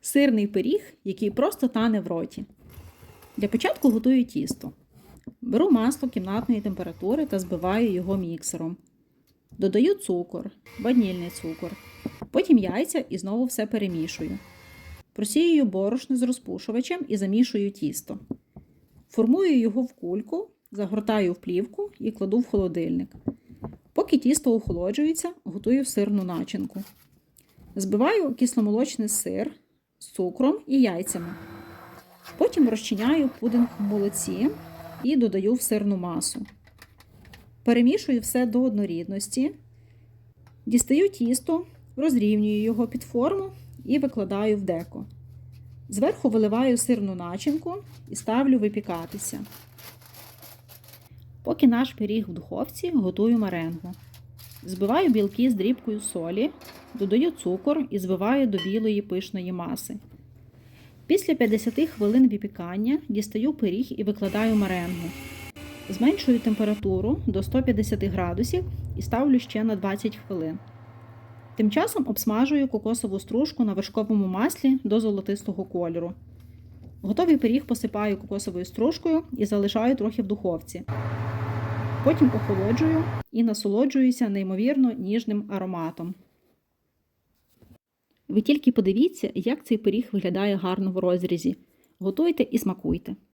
Сирний пиріг, який просто тане в роті. Для початку готую тісто. Беру масло кімнатної температури та збиваю його міксером. Додаю цукор, ванільний цукор, потім яйця і знову все перемішую. Просіюю борошно з розпушувачем і замішую тісто. Формую його в кульку, загортаю в плівку і кладу в холодильник. Поки тісто охолоджується, готую сирну начинку. Збиваю кисломолочний сир з цукром і яйцями. Потім розчиняю пудинг в молоці і додаю в сирну масу. Перемішую все до однорідності. Дістаю тісто, розрівнюю його під форму і викладаю в деко. Зверху виливаю сирну начинку і ставлю випікатися. Поки наш пиріг в духовці, готую меренгу. Збиваю білки з дрібкою солі, додаю цукор і збиваю до білої пишної маси. Після 50 хвилин випікання дістаю пиріг і викладаю меренгу. Зменшую температуру до 150 градусів і ставлю ще на 20 хвилин. Тим часом обсмажую кокосову стружку на вершковому маслі до золотистого кольору. Готовий пиріг посипаю кокосовою стружкою і залишаю трохи в духовці. Потім охолоджую і насолоджуюся неймовірно ніжним ароматом. Ви тільки подивіться, як цей пиріг виглядає гарно в розрізі. Готуйте і смакуйте.